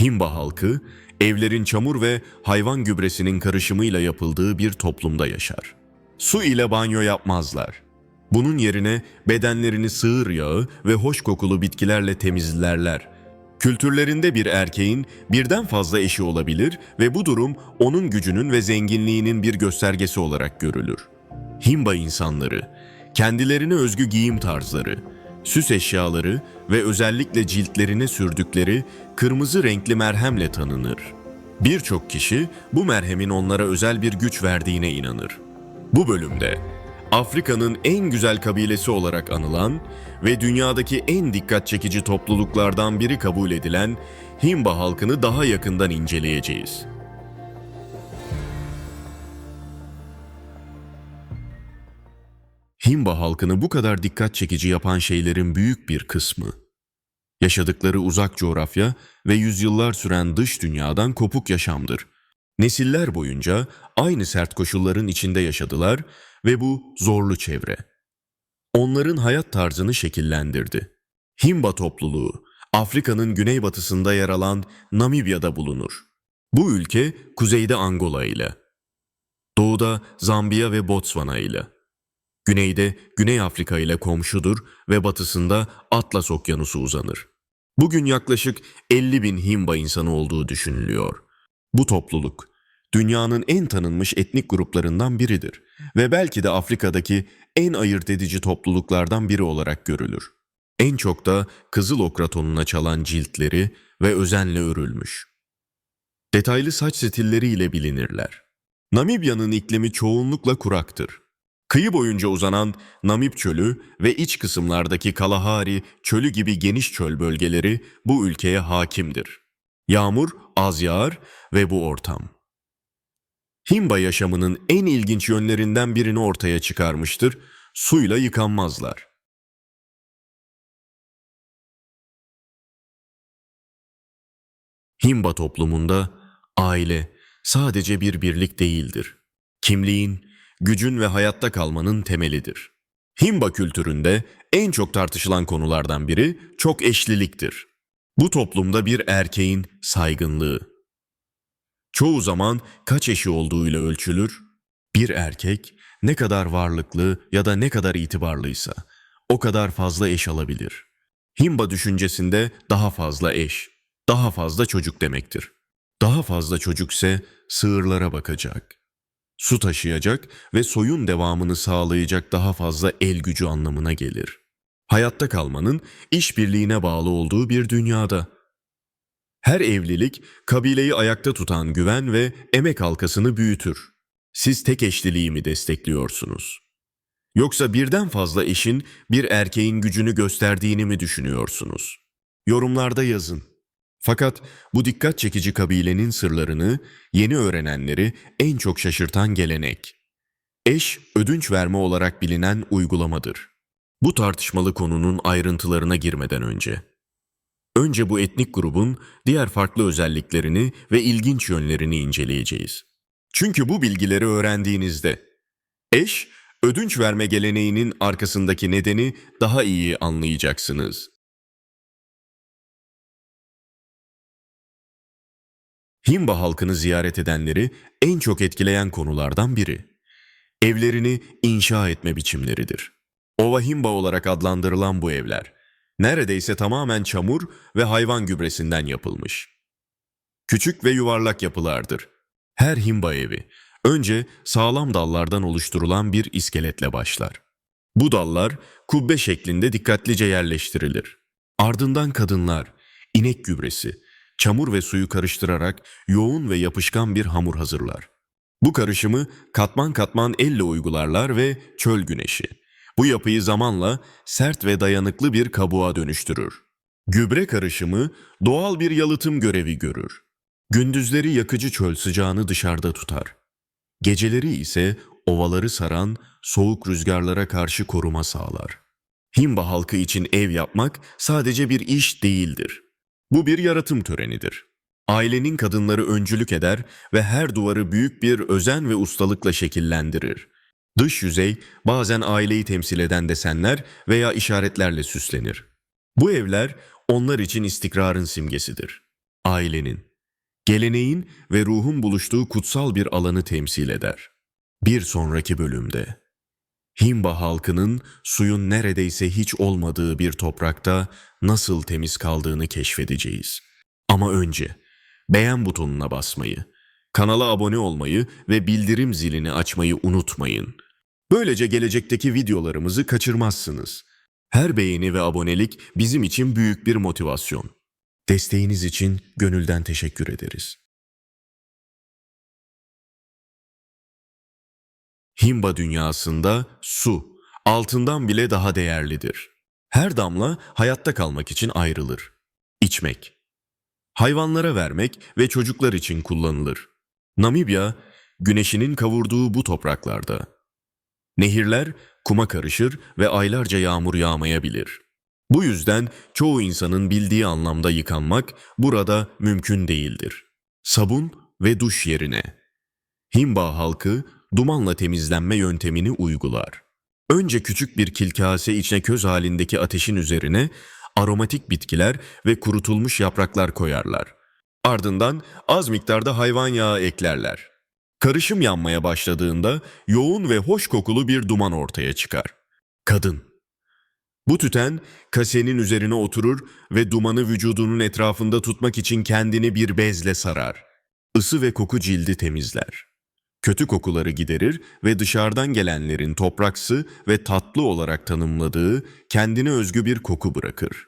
Himba halkı, evlerin çamur ve hayvan gübresinin karışımıyla yapıldığı bir toplumda yaşar. Su ile banyo yapmazlar. Bunun yerine bedenlerini sığır yağı ve hoş kokulu bitkilerle temizlerler. Kültürlerinde bir erkeğin birden fazla eşi olabilir ve bu durum onun gücünün ve zenginliğinin bir göstergesi olarak görülür. Himba insanları, kendilerine özgü giyim tarzları, süs eşyaları ve özellikle ciltlerine sürdükleri kırmızı renkli merhemle tanınır. Birçok kişi bu merhemin onlara özel bir güç verdiğine inanır. Bu bölümde Afrika'nın en güzel kabilesi olarak anılan ve dünyadaki en dikkat çekici topluluklardan biri kabul edilen Himba halkını daha yakından inceleyeceğiz. Himba halkını bu kadar dikkat çekici yapan şeylerin büyük bir kısmı yaşadıkları uzak coğrafya ve yüzyıllar süren dış dünyadan kopuk yaşamdır. Nesiller boyunca aynı sert koşulların içinde yaşadılar ve bu zorlu çevre onların hayat tarzını şekillendirdi. Himba topluluğu Afrika'nın güneybatısında yer alan Namibya'da bulunur. Bu ülke kuzeyde Angola ile, doğuda Zambiya ve Botswana ile, güneyde Güney Afrika ile komşudur ve batısında Atlas Okyanusu uzanır. Bugün yaklaşık 50 bin Himba insanı olduğu düşünülüyor. Bu topluluk dünyanın en tanınmış etnik gruplarından biridir ve belki de Afrika'daki en ayırt edici topluluklardan biri olarak görülür. En çok da kızıl okra çalan ciltleri ve özenle örülmüş. Detaylı saç stilleriyle bilinirler. Namibya'nın iklimi çoğunlukla kuraktır. Kıyı boyunca uzanan Namib Çölü ve iç kısımlardaki Kalahari Çölü gibi geniş çöl bölgeleri bu ülkeye hakimdir. Yağmur az yağar ve bu ortam. Himba yaşamının en ilginç yönlerinden birini ortaya çıkarmıştır. Suyla yıkanmazlar. Himba toplumunda aile sadece bir birlik değildir. Kimliğin, gücün ve hayatta kalmanın temelidir. Himba kültüründe en çok tartışılan konulardan biri çok eşliliktir. Bu toplumda bir erkeğin saygınlığı. Çoğu zaman kaç eşi olduğuyla ölçülür. Bir erkek ne kadar varlıklı ya da ne kadar itibarlıysa o kadar fazla eş alabilir. Himba düşüncesinde daha fazla eş, daha fazla çocuk demektir. Daha fazla çocukse sığırlara bakacak, su taşıyacak ve soyun devamını sağlayacak daha fazla el gücü anlamına gelir. Hayatta kalmanın işbirliğine bağlı olduğu bir dünyada. Her evlilik kabileyi ayakta tutan güven ve emek halkasını büyütür. Siz tek eşliliği mi destekliyorsunuz? Yoksa birden fazla eşin bir erkeğin gücünü gösterdiğini mi düşünüyorsunuz? Yorumlarda yazın. Fakat bu dikkat çekici kabilenin sırlarını yeni öğrenenleri en çok şaşırtan gelenek. Eş ödünç verme olarak bilinen uygulamadır. Bu tartışmalı konunun ayrıntılarına girmeden önce. Önce bu etnik grubun diğer farklı özelliklerini ve ilginç yönlerini inceleyeceğiz. Çünkü bu bilgileri öğrendiğinizde eş ödünç verme geleneğinin arkasındaki nedeni daha iyi anlayacaksınız. Himba halkını ziyaret edenleri en çok etkileyen konulardan biri. Evlerini inşa etme biçimleridir. Ova Himba olarak adlandırılan bu evler, neredeyse tamamen çamur ve hayvan gübresinden yapılmış. Küçük ve yuvarlak yapılardır. Her Himba evi, önce sağlam dallardan oluşturulan bir iskeletle başlar. Bu dallar kubbe şeklinde dikkatlice yerleştirilir. Ardından kadınlar, inek gübresi, çamur ve suyu karıştırarak yoğun ve yapışkan bir hamur hazırlar. Bu karışımı katman katman elle uygularlar ve çöl güneşi. Bu yapıyı zamanla sert ve dayanıklı bir kabuğa dönüştürür. Gübre karışımı doğal bir yalıtım görevi görür. Gündüzleri yakıcı çöl sıcağını dışarıda tutar. Geceleri ise ovaları saran soğuk rüzgarlara karşı koruma sağlar. Himba halkı için ev yapmak sadece bir iş değildir. Bu bir yaratım törenidir. Ailenin kadınları öncülük eder ve her duvarı büyük bir özen ve ustalıkla şekillendirir. Dış yüzey bazen aileyi temsil eden desenler veya işaretlerle süslenir. Bu evler onlar için istikrarın simgesidir. ailenin, geleneğin ve ruhun buluştuğu kutsal bir alanı temsil eder. Bir sonraki bölümde Himba halkının suyun neredeyse hiç olmadığı bir toprakta nasıl temiz kaldığını keşfedeceğiz. Ama önce beğen butonuna basmayı, kanala abone olmayı ve bildirim zilini açmayı unutmayın. Böylece gelecekteki videolarımızı kaçırmazsınız. Her beğeni ve abonelik bizim için büyük bir motivasyon. Desteğiniz için gönülden teşekkür ederiz. Himba dünyasında su altından bile daha değerlidir. Her damla hayatta kalmak için ayrılır. İçmek, hayvanlara vermek ve çocuklar için kullanılır. Namibya, güneşinin kavurduğu bu topraklarda. Nehirler kuma karışır ve aylarca yağmur yağmayabilir. Bu yüzden çoğu insanın bildiği anlamda yıkanmak burada mümkün değildir. Sabun ve duş yerine. Himba halkı dumanla temizlenme yöntemini uygular. Önce küçük bir kilkase içine köz halindeki ateşin üzerine aromatik bitkiler ve kurutulmuş yapraklar koyarlar. Ardından az miktarda hayvan yağı eklerler. Karışım yanmaya başladığında yoğun ve hoş kokulu bir duman ortaya çıkar. Kadın. Bu tüten kasenin üzerine oturur ve dumanı vücudunun etrafında tutmak için kendini bir bezle sarar. Isı ve koku cildi temizler. Kötü kokuları giderir ve dışarıdan gelenlerin topraksı ve tatlı olarak tanımladığı kendine özgü bir koku bırakır.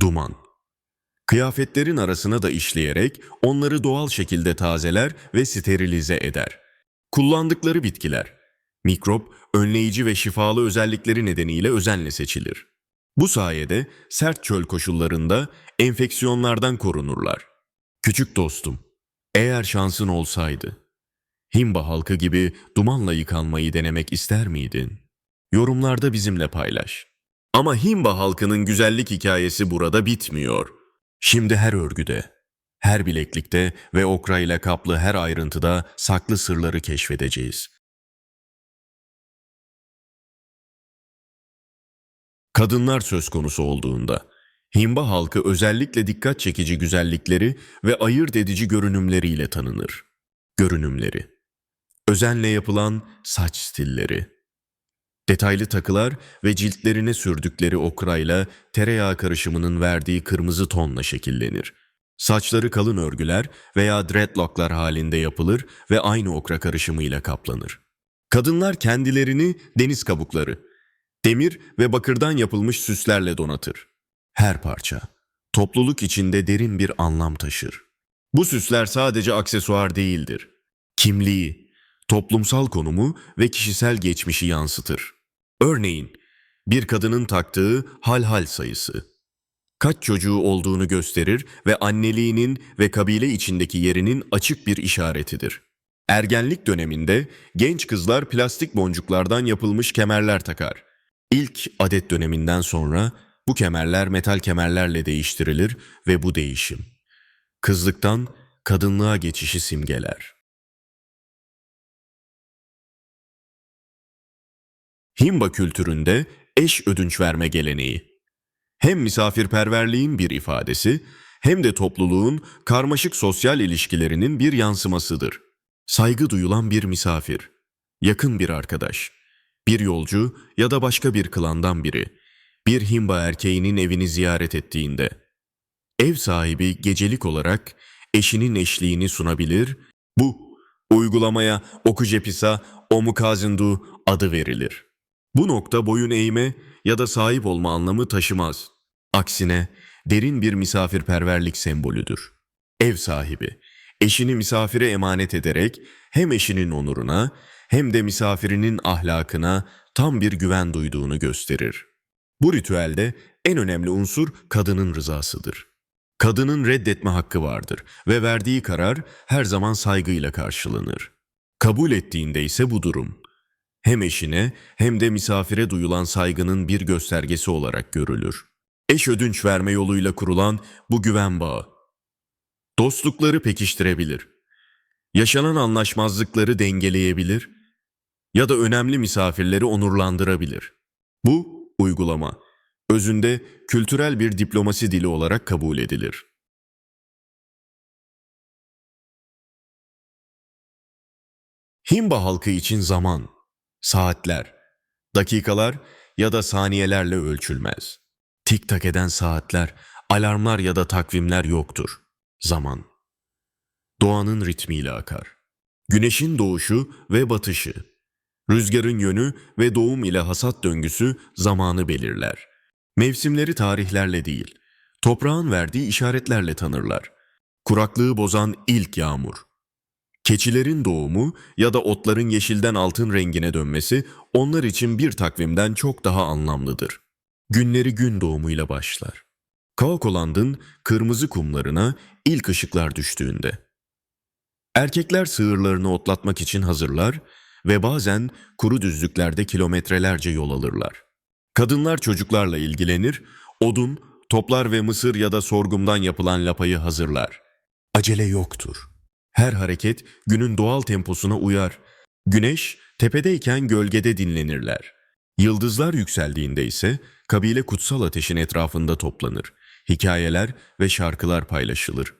Duman. Kıyafetlerin arasına da işleyerek onları doğal şekilde tazeler ve sterilize eder. Kullandıkları bitkiler, mikrop, önleyici ve şifalı özellikleri nedeniyle özenle seçilir. Bu sayede sert çöl koşullarında enfeksiyonlardan korunurlar. Küçük dostum, eğer şansın olsaydı, Himba halkı gibi dumanla yıkanmayı denemek ister miydin? Yorumlarda bizimle paylaş. Ama Himba halkının güzellik hikayesi burada bitmiyor. Şimdi her örgüde, her bileklikte ve okra ile kaplı her ayrıntıda saklı sırları keşfedeceğiz. Kadınlar söz konusu olduğunda, Himba halkı özellikle dikkat çekici güzellikleri ve ayırt edici görünümleriyle tanınır. Görünümleri Özenle yapılan saç stilleri Detaylı takılar ve ciltlerine sürdükleri okrayla tereyağı karışımının verdiği kırmızı tonla şekillenir. Saçları kalın örgüler veya dreadlocklar halinde yapılır ve aynı okra karışımıyla kaplanır. Kadınlar kendilerini deniz kabukları, demir ve bakırdan yapılmış süslerle donatır. Her parça, topluluk içinde derin bir anlam taşır. Bu süsler sadece aksesuar değildir. Kimliği, toplumsal konumu ve kişisel geçmişi yansıtır. Örneğin, bir kadının taktığı hal hal sayısı. Kaç çocuğu olduğunu gösterir ve anneliğinin ve kabile içindeki yerinin açık bir işaretidir. Ergenlik döneminde genç kızlar plastik boncuklardan yapılmış kemerler takar. İlk adet döneminden sonra bu kemerler metal kemerlerle değiştirilir ve bu değişim kızlıktan kadınlığa geçişi simgeler. Himba kültüründe eş ödünç verme geleneği. Hem misafirperverliğin bir ifadesi hem de topluluğun karmaşık sosyal ilişkilerinin bir yansımasıdır. Saygı duyulan bir misafir, yakın bir arkadaş, bir yolcu ya da başka bir klandan biri bir Himba erkeğinin evini ziyaret ettiğinde ev sahibi gecelik olarak eşinin eşliğini sunabilir. Bu uygulamaya Okujepisa Omukazindu adı verilir. Bu nokta boyun eğme ya da sahip olma anlamı taşımaz. Aksine derin bir misafirperverlik sembolüdür. Ev sahibi, eşini misafire emanet ederek hem eşinin onuruna hem de misafirinin ahlakına tam bir güven duyduğunu gösterir. Bu ritüelde en önemli unsur kadının rızasıdır. Kadının reddetme hakkı vardır ve verdiği karar her zaman saygıyla karşılanır. Kabul ettiğinde ise bu durum hem eşine hem de misafire duyulan saygının bir göstergesi olarak görülür. Eş ödünç verme yoluyla kurulan bu güven bağı dostlukları pekiştirebilir. Yaşanan anlaşmazlıkları dengeleyebilir ya da önemli misafirleri onurlandırabilir. Bu uygulama özünde kültürel bir diplomasi dili olarak kabul edilir. Himba halkı için zaman saatler, dakikalar ya da saniyelerle ölçülmez. Tik tak eden saatler, alarmlar ya da takvimler yoktur. Zaman. Doğanın ritmiyle akar. Güneşin doğuşu ve batışı, rüzgarın yönü ve doğum ile hasat döngüsü zamanı belirler. Mevsimleri tarihlerle değil, toprağın verdiği işaretlerle tanırlar. Kuraklığı bozan ilk yağmur. Keçilerin doğumu ya da otların yeşilden altın rengine dönmesi onlar için bir takvimden çok daha anlamlıdır. Günleri gün doğumuyla başlar. Kaukoland'ın kırmızı kumlarına ilk ışıklar düştüğünde. Erkekler sığırlarını otlatmak için hazırlar ve bazen kuru düzlüklerde kilometrelerce yol alırlar. Kadınlar çocuklarla ilgilenir, odun, toplar ve mısır ya da sorgumdan yapılan lapayı hazırlar. Acele yoktur. Her hareket günün doğal temposuna uyar. Güneş tepedeyken gölgede dinlenirler. Yıldızlar yükseldiğinde ise kabile kutsal ateşin etrafında toplanır. Hikayeler ve şarkılar paylaşılır.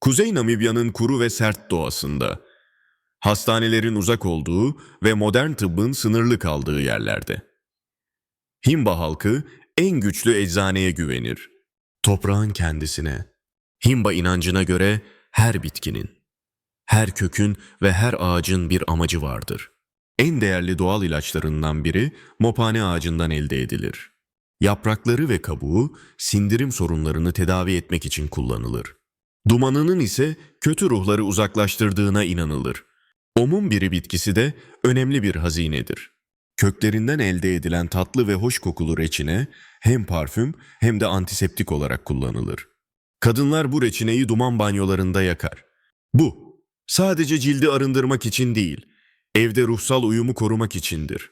Kuzey Namibya'nın kuru ve sert doğasında, hastanelerin uzak olduğu ve modern tıbbın sınırlı kaldığı yerlerde. Himba halkı en güçlü eczaneye güvenir. Toprağın kendisine. Himba inancına göre her bitkinin, her kökün ve her ağacın bir amacı vardır. En değerli doğal ilaçlarından biri mopane ağacından elde edilir. Yaprakları ve kabuğu sindirim sorunlarını tedavi etmek için kullanılır. Dumanının ise kötü ruhları uzaklaştırdığına inanılır. Omun biri bitkisi de önemli bir hazinedir. Köklerinden elde edilen tatlı ve hoş kokulu reçine hem parfüm hem de antiseptik olarak kullanılır. Kadınlar bu reçineyi duman banyolarında yakar. Bu sadece cildi arındırmak için değil, evde ruhsal uyumu korumak içindir.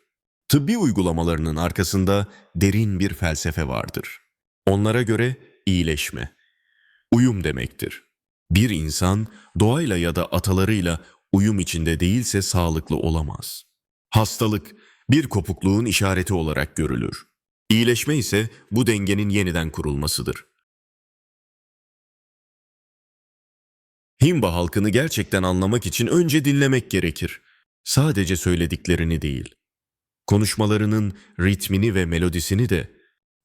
Tıbbi uygulamalarının arkasında derin bir felsefe vardır. Onlara göre iyileşme, uyum demektir. Bir insan doğayla ya da atalarıyla uyum içinde değilse sağlıklı olamaz. Hastalık bir kopukluğun işareti olarak görülür. İyileşme ise bu dengenin yeniden kurulmasıdır. Himba halkını gerçekten anlamak için önce dinlemek gerekir. Sadece söylediklerini değil. Konuşmalarının ritmini ve melodisini de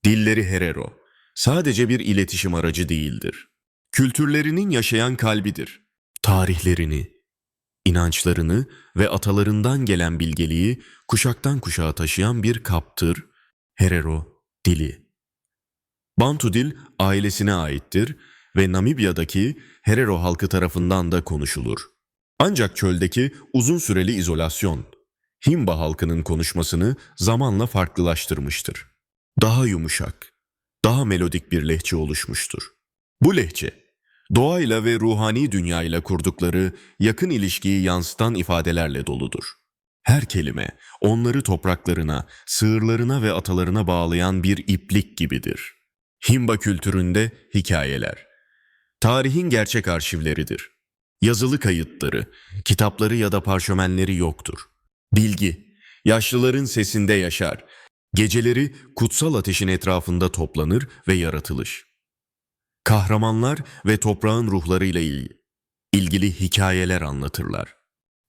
dilleri herero. Sadece bir iletişim aracı değildir. Kültürlerinin yaşayan kalbidir. Tarihlerini, inançlarını ve atalarından gelen bilgeliği kuşaktan kuşağa taşıyan bir kaptır, Herero dili. Bantu dil ailesine aittir ve Namibya'daki Herero halkı tarafından da konuşulur. Ancak çöldeki uzun süreli izolasyon, Himba halkının konuşmasını zamanla farklılaştırmıştır. Daha yumuşak, daha melodik bir lehçe oluşmuştur. Bu lehçe, doğayla ve ruhani dünyayla kurdukları yakın ilişkiyi yansıtan ifadelerle doludur. Her kelime onları topraklarına, sığırlarına ve atalarına bağlayan bir iplik gibidir. Himba kültüründe hikayeler, tarihin gerçek arşivleridir. Yazılı kayıtları, kitapları ya da parşömenleri yoktur. Bilgi, yaşlıların sesinde yaşar. Geceleri kutsal ateşin etrafında toplanır ve yaratılış. Kahramanlar ve toprağın ruhlarıyla ilgili, hikayeler anlatırlar.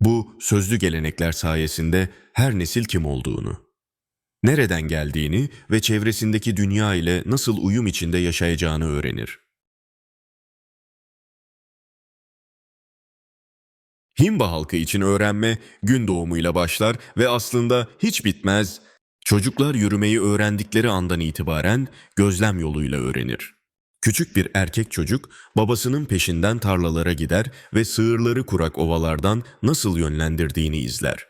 Bu sözlü gelenekler sayesinde her nesil kim olduğunu, nereden geldiğini ve çevresindeki dünya ile nasıl uyum içinde yaşayacağını öğrenir. Himba halkı için öğrenme gün doğumuyla başlar ve aslında hiç bitmez. Çocuklar yürümeyi öğrendikleri andan itibaren gözlem yoluyla öğrenir. Küçük bir erkek çocuk babasının peşinden tarlalara gider ve sığırları kurak ovalardan nasıl yönlendirdiğini izler.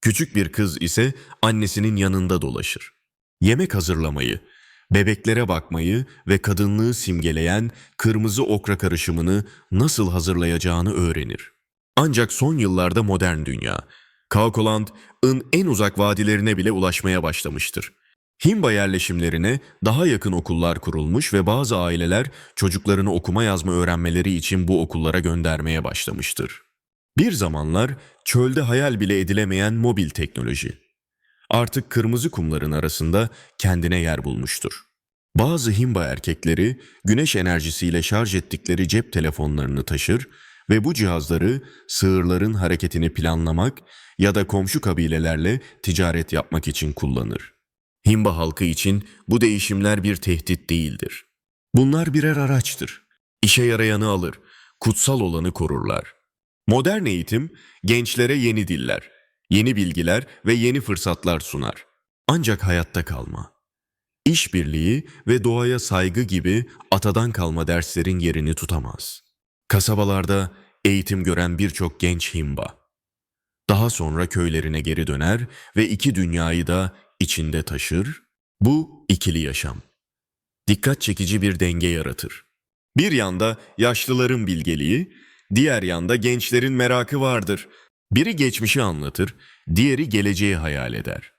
Küçük bir kız ise annesinin yanında dolaşır. Yemek hazırlamayı, bebeklere bakmayı ve kadınlığı simgeleyen kırmızı okra karışımını nasıl hazırlayacağını öğrenir. Ancak son yıllarda modern dünya, Kaukoland'ın en uzak vadilerine bile ulaşmaya başlamıştır. Himba yerleşimlerine daha yakın okullar kurulmuş ve bazı aileler çocuklarını okuma yazma öğrenmeleri için bu okullara göndermeye başlamıştır. Bir zamanlar çölde hayal bile edilemeyen mobil teknoloji. Artık kırmızı kumların arasında kendine yer bulmuştur. Bazı Himba erkekleri güneş enerjisiyle şarj ettikleri cep telefonlarını taşır ve bu cihazları sığırların hareketini planlamak ya da komşu kabilelerle ticaret yapmak için kullanır. Himba halkı için bu değişimler bir tehdit değildir. Bunlar birer araçtır. İşe yarayanı alır, kutsal olanı korurlar. Modern eğitim gençlere yeni diller, yeni bilgiler ve yeni fırsatlar sunar. Ancak hayatta kalma, işbirliği ve doğaya saygı gibi atadan kalma derslerin yerini tutamaz. Kasabalarda eğitim gören birçok genç himba. Daha sonra köylerine geri döner ve iki dünyayı da içinde taşır. Bu ikili yaşam. Dikkat çekici bir denge yaratır. Bir yanda yaşlıların bilgeliği, diğer yanda gençlerin merakı vardır. Biri geçmişi anlatır, diğeri geleceği hayal eder.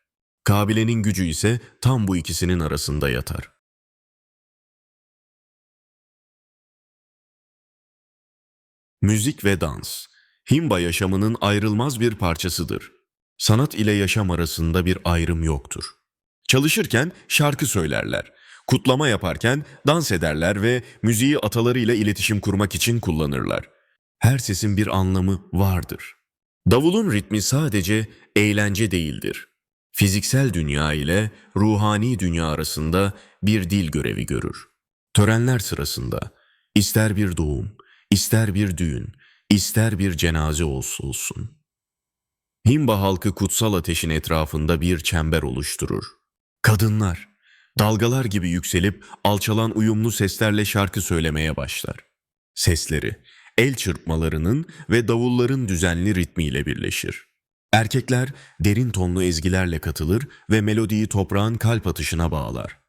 Kabilenin gücü ise tam bu ikisinin arasında yatar. Müzik ve dans, Himba yaşamının ayrılmaz bir parçasıdır. Sanat ile yaşam arasında bir ayrım yoktur. Çalışırken şarkı söylerler, kutlama yaparken dans ederler ve müziği atalarıyla iletişim kurmak için kullanırlar. Her sesin bir anlamı vardır. Davulun ritmi sadece eğlence değildir. Fiziksel dünya ile ruhani dünya arasında bir dil görevi görür. Törenler sırasında ister bir doğum, ister bir düğün, ister bir cenaze olsun. Himba halkı kutsal ateşin etrafında bir çember oluşturur. Kadınlar, dalgalar gibi yükselip alçalan uyumlu seslerle şarkı söylemeye başlar. Sesleri, el çırpmalarının ve davulların düzenli ritmiyle birleşir. Erkekler derin tonlu ezgilerle katılır ve melodiyi toprağın kalp atışına bağlar.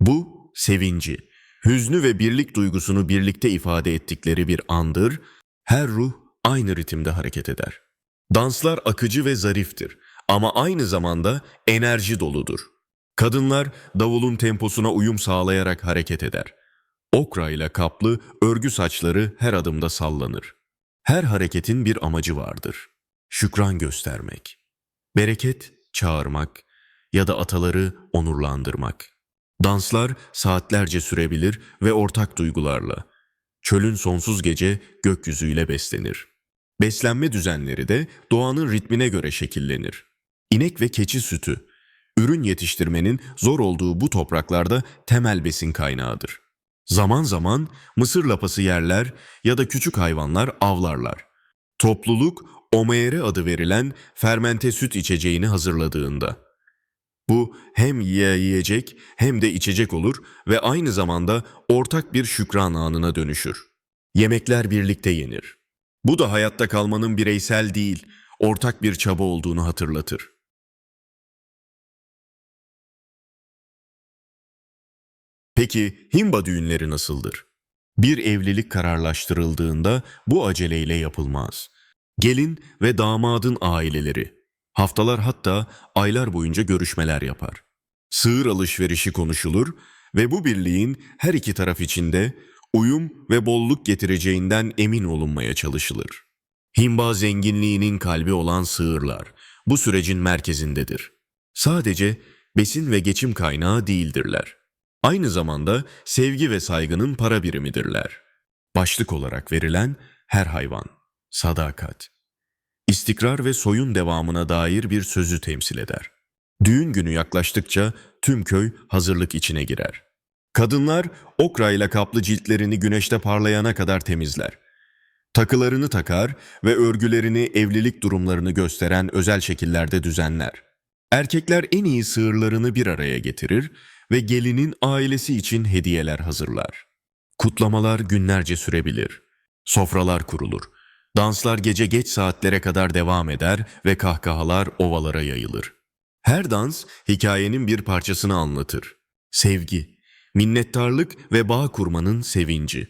Bu sevinci, hüznü ve birlik duygusunu birlikte ifade ettikleri bir andır. Her ruh aynı ritimde hareket eder. Danslar akıcı ve zariftir ama aynı zamanda enerji doludur. Kadınlar davulun temposuna uyum sağlayarak hareket eder. Okra ile kaplı örgü saçları her adımda sallanır. Her hareketin bir amacı vardır. Şükran göstermek, bereket çağırmak ya da ataları onurlandırmak. Danslar saatlerce sürebilir ve ortak duygularla. Çölün sonsuz gece gökyüzüyle beslenir. Beslenme düzenleri de doğanın ritmine göre şekillenir. İnek ve keçi sütü, ürün yetiştirmenin zor olduğu bu topraklarda temel besin kaynağıdır. Zaman zaman mısır lapası yerler ya da küçük hayvanlar avlarlar. Topluluk omeere adı verilen fermente süt içeceğini hazırladığında. Bu hem yiye yiyecek hem de içecek olur ve aynı zamanda ortak bir şükran anına dönüşür. Yemekler birlikte yenir. Bu da hayatta kalmanın bireysel değil, ortak bir çaba olduğunu hatırlatır. Peki Himba düğünleri nasıldır? Bir evlilik kararlaştırıldığında bu aceleyle yapılmaz. Gelin ve damadın aileleri haftalar hatta aylar boyunca görüşmeler yapar. Sığır alışverişi konuşulur ve bu birliğin her iki taraf içinde uyum ve bolluk getireceğinden emin olunmaya çalışılır. Himba zenginliğinin kalbi olan sığırlar bu sürecin merkezindedir. Sadece besin ve geçim kaynağı değildirler. Aynı zamanda sevgi ve saygının para birimidirler. Başlık olarak verilen her hayvan, sadakat, istikrar ve soyun devamına dair bir sözü temsil eder. Düğün günü yaklaştıkça tüm köy hazırlık içine girer. Kadınlar okra ile kaplı ciltlerini güneşte parlayana kadar temizler. Takılarını takar ve örgülerini evlilik durumlarını gösteren özel şekillerde düzenler. Erkekler en iyi sığırlarını bir araya getirir ve gelinin ailesi için hediyeler hazırlar. Kutlamalar günlerce sürebilir. Sofralar kurulur. Danslar gece geç saatlere kadar devam eder ve kahkahalar ovalara yayılır. Her dans hikayenin bir parçasını anlatır. Sevgi, minnettarlık ve bağ kurmanın sevinci.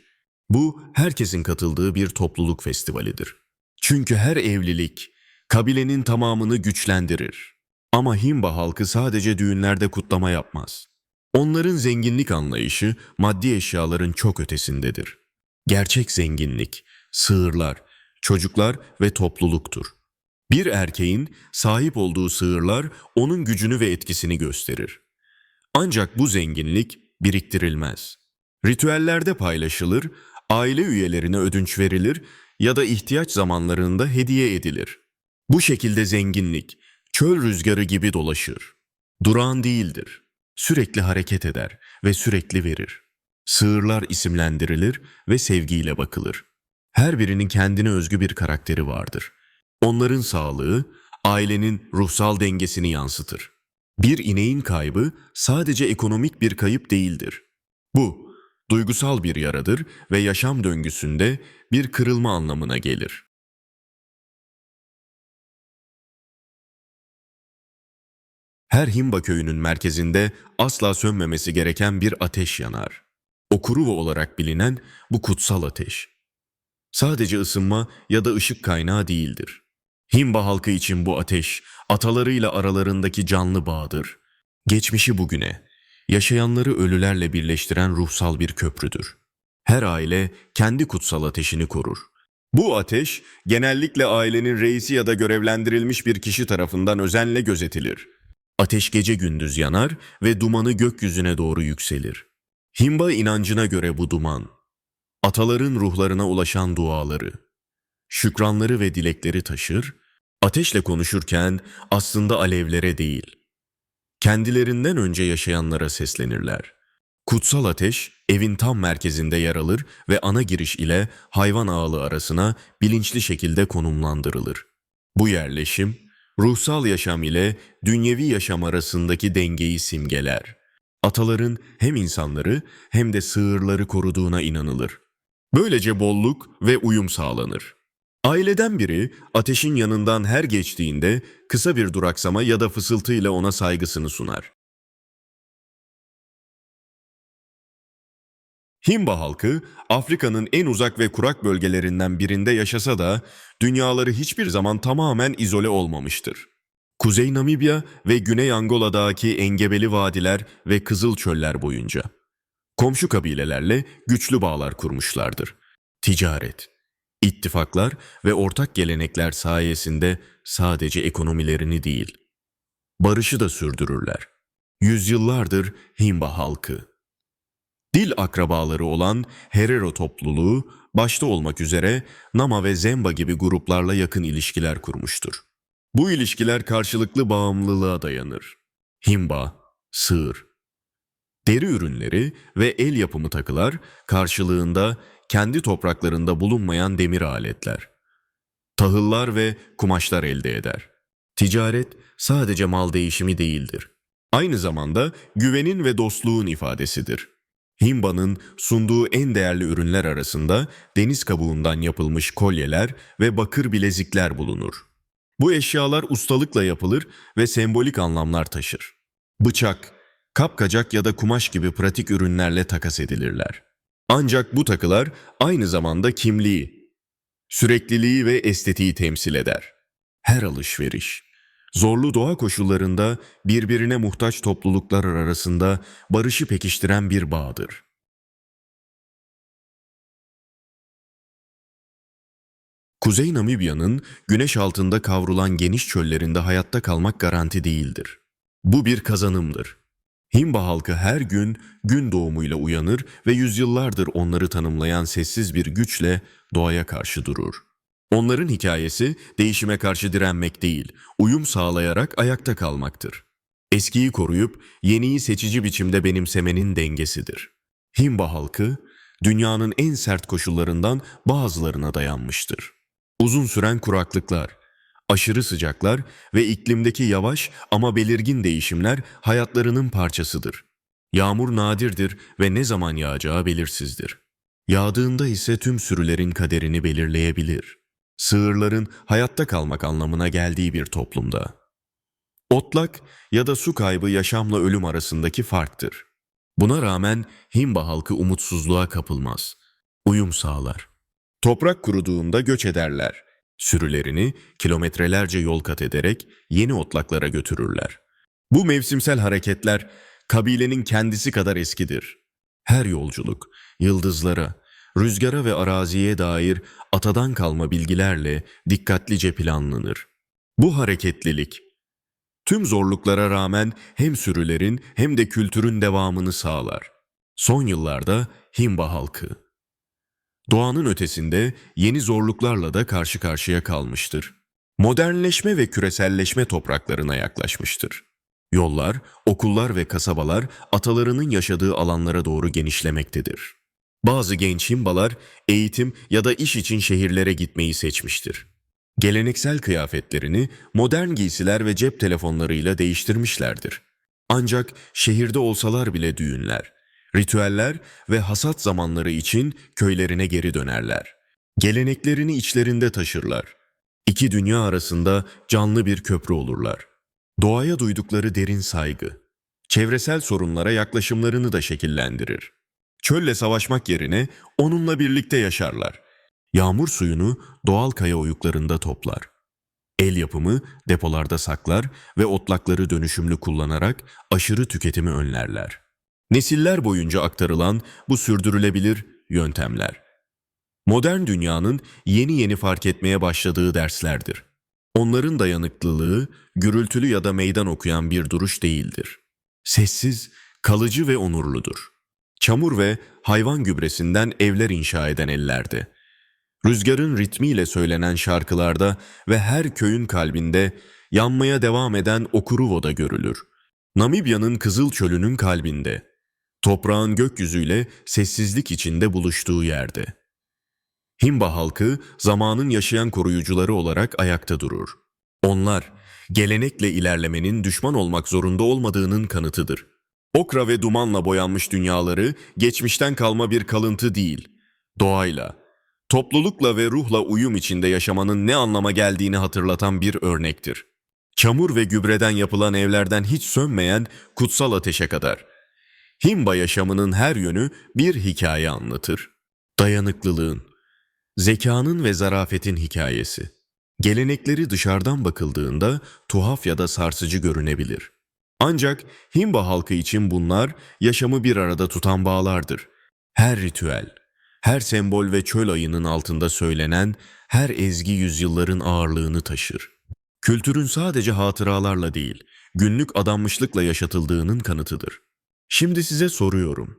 Bu herkesin katıldığı bir topluluk festivalidir. Çünkü her evlilik kabilenin tamamını güçlendirir. Ama Himba halkı sadece düğünlerde kutlama yapmaz. Onların zenginlik anlayışı maddi eşyaların çok ötesindedir. Gerçek zenginlik, sığırlar, çocuklar ve topluluktur. Bir erkeğin sahip olduğu sığırlar onun gücünü ve etkisini gösterir. Ancak bu zenginlik biriktirilmez. Ritüellerde paylaşılır, aile üyelerine ödünç verilir ya da ihtiyaç zamanlarında hediye edilir. Bu şekilde zenginlik çöl rüzgarı gibi dolaşır. Durağan değildir. Sürekli hareket eder ve sürekli verir. Sığırlar isimlendirilir ve sevgiyle bakılır. Her birinin kendine özgü bir karakteri vardır. Onların sağlığı ailenin ruhsal dengesini yansıtır. Bir ineğin kaybı sadece ekonomik bir kayıp değildir. Bu duygusal bir yaradır ve yaşam döngüsünde bir kırılma anlamına gelir. Her Himba köyünün merkezinde asla sönmemesi gereken bir ateş yanar. Okuruva olarak bilinen bu kutsal ateş. Sadece ısınma ya da ışık kaynağı değildir. Himba halkı için bu ateş, atalarıyla aralarındaki canlı bağdır. Geçmişi bugüne, yaşayanları ölülerle birleştiren ruhsal bir köprüdür. Her aile kendi kutsal ateşini korur. Bu ateş, genellikle ailenin reisi ya da görevlendirilmiş bir kişi tarafından özenle gözetilir. Ateş gece gündüz yanar ve dumanı gökyüzüne doğru yükselir. Himba inancına göre bu duman, ataların ruhlarına ulaşan duaları, şükranları ve dilekleri taşır, ateşle konuşurken aslında alevlere değil, kendilerinden önce yaşayanlara seslenirler. Kutsal ateş evin tam merkezinde yer alır ve ana giriş ile hayvan ağlı arasına bilinçli şekilde konumlandırılır. Bu yerleşim, ruhsal yaşam ile dünyevi yaşam arasındaki dengeyi simgeler. Ataların hem insanları hem de sığırları koruduğuna inanılır. Böylece bolluk ve uyum sağlanır. Aileden biri ateşin yanından her geçtiğinde kısa bir duraksama ya da fısıltıyla ona saygısını sunar. Himba halkı Afrika'nın en uzak ve kurak bölgelerinden birinde yaşasa da dünyaları hiçbir zaman tamamen izole olmamıştır. Kuzey Namibya ve Güney Angola'daki engebeli vadiler ve kızıl çöller boyunca. Komşu kabilelerle güçlü bağlar kurmuşlardır. Ticaret, ittifaklar ve ortak gelenekler sayesinde sadece ekonomilerini değil, barışı da sürdürürler. Yüzyıllardır Himba halkı, Dil akrabaları olan Herero topluluğu başta olmak üzere Nama ve Zemba gibi gruplarla yakın ilişkiler kurmuştur. Bu ilişkiler karşılıklı bağımlılığa dayanır. Himba, sığır, deri ürünleri ve el yapımı takılar karşılığında kendi topraklarında bulunmayan demir aletler, tahıllar ve kumaşlar elde eder. Ticaret sadece mal değişimi değildir. Aynı zamanda güvenin ve dostluğun ifadesidir. Himba'nın sunduğu en değerli ürünler arasında deniz kabuğundan yapılmış kolyeler ve bakır bilezikler bulunur. Bu eşyalar ustalıkla yapılır ve sembolik anlamlar taşır. Bıçak, kapkacak ya da kumaş gibi pratik ürünlerle takas edilirler. Ancak bu takılar aynı zamanda kimliği, sürekliliği ve estetiği temsil eder. Her alışveriş, Zorlu doğa koşullarında birbirine muhtaç topluluklar arasında barışı pekiştiren bir bağdır. Kuzey Namibya'nın güneş altında kavrulan geniş çöllerinde hayatta kalmak garanti değildir. Bu bir kazanımdır. Himba halkı her gün gün doğumuyla uyanır ve yüzyıllardır onları tanımlayan sessiz bir güçle doğaya karşı durur. Onların hikayesi değişime karşı direnmek değil, uyum sağlayarak ayakta kalmaktır. Eskiyi koruyup yeniyi seçici biçimde benimsemenin dengesidir. Himba halkı, dünyanın en sert koşullarından bazılarına dayanmıştır. Uzun süren kuraklıklar, aşırı sıcaklar ve iklimdeki yavaş ama belirgin değişimler hayatlarının parçasıdır. Yağmur nadirdir ve ne zaman yağacağı belirsizdir. Yağdığında ise tüm sürülerin kaderini belirleyebilir sığırların hayatta kalmak anlamına geldiği bir toplumda. Otlak ya da su kaybı yaşamla ölüm arasındaki farktır. Buna rağmen Himba halkı umutsuzluğa kapılmaz. Uyum sağlar. Toprak kuruduğunda göç ederler. Sürülerini kilometrelerce yol kat ederek yeni otlaklara götürürler. Bu mevsimsel hareketler kabilenin kendisi kadar eskidir. Her yolculuk yıldızlara, rüzgara ve araziye dair atadan kalma bilgilerle dikkatlice planlanır. Bu hareketlilik, tüm zorluklara rağmen hem sürülerin hem de kültürün devamını sağlar. Son yıllarda Himba halkı. Doğanın ötesinde yeni zorluklarla da karşı karşıya kalmıştır. Modernleşme ve küreselleşme topraklarına yaklaşmıştır. Yollar, okullar ve kasabalar atalarının yaşadığı alanlara doğru genişlemektedir. Bazı genç Himbalar eğitim ya da iş için şehirlere gitmeyi seçmiştir. Geleneksel kıyafetlerini modern giysiler ve cep telefonlarıyla değiştirmişlerdir. Ancak şehirde olsalar bile düğünler, ritüeller ve hasat zamanları için köylerine geri dönerler. Geleneklerini içlerinde taşırlar. İki dünya arasında canlı bir köprü olurlar. Doğaya duydukları derin saygı, çevresel sorunlara yaklaşımlarını da şekillendirir. Çölle savaşmak yerine onunla birlikte yaşarlar. Yağmur suyunu doğal kaya oyuklarında toplar. El yapımı depolarda saklar ve otlakları dönüşümlü kullanarak aşırı tüketimi önlerler. Nesiller boyunca aktarılan bu sürdürülebilir yöntemler. Modern dünyanın yeni yeni fark etmeye başladığı derslerdir. Onların dayanıklılığı gürültülü ya da meydan okuyan bir duruş değildir. Sessiz, kalıcı ve onurludur. Çamur ve hayvan gübresinden evler inşa eden ellerde. Rüzgarın ritmiyle söylenen şarkılarda ve her köyün kalbinde yanmaya devam eden Okuruvo'da görülür. Namibya'nın Kızıl Çölü'nün kalbinde. Toprağın gökyüzüyle sessizlik içinde buluştuğu yerde. Himba halkı zamanın yaşayan koruyucuları olarak ayakta durur. Onlar, gelenekle ilerlemenin düşman olmak zorunda olmadığının kanıtıdır. Okra ve dumanla boyanmış dünyaları geçmişten kalma bir kalıntı değil, doğayla, toplulukla ve ruhla uyum içinde yaşamanın ne anlama geldiğini hatırlatan bir örnektir. Çamur ve gübreden yapılan evlerden hiç sönmeyen kutsal ateşe kadar. Himba yaşamının her yönü bir hikaye anlatır. Dayanıklılığın, zekanın ve zarafetin hikayesi. Gelenekleri dışarıdan bakıldığında tuhaf ya da sarsıcı görünebilir. Ancak Himba halkı için bunlar yaşamı bir arada tutan bağlardır. Her ritüel, her sembol ve çöl ayının altında söylenen her ezgi yüzyılların ağırlığını taşır. Kültürün sadece hatıralarla değil, günlük adanmışlıkla yaşatıldığının kanıtıdır. Şimdi size soruyorum.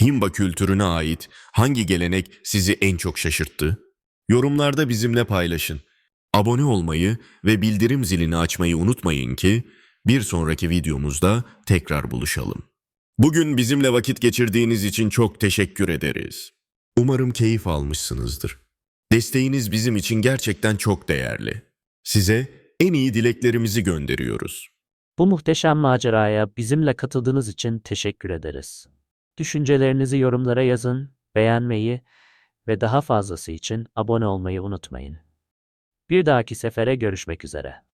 Himba kültürüne ait hangi gelenek sizi en çok şaşırttı? Yorumlarda bizimle paylaşın. Abone olmayı ve bildirim zilini açmayı unutmayın ki bir sonraki videomuzda tekrar buluşalım. Bugün bizimle vakit geçirdiğiniz için çok teşekkür ederiz. Umarım keyif almışsınızdır. Desteğiniz bizim için gerçekten çok değerli. Size en iyi dileklerimizi gönderiyoruz. Bu muhteşem maceraya bizimle katıldığınız için teşekkür ederiz. Düşüncelerinizi yorumlara yazın, beğenmeyi ve daha fazlası için abone olmayı unutmayın. Bir dahaki sefere görüşmek üzere.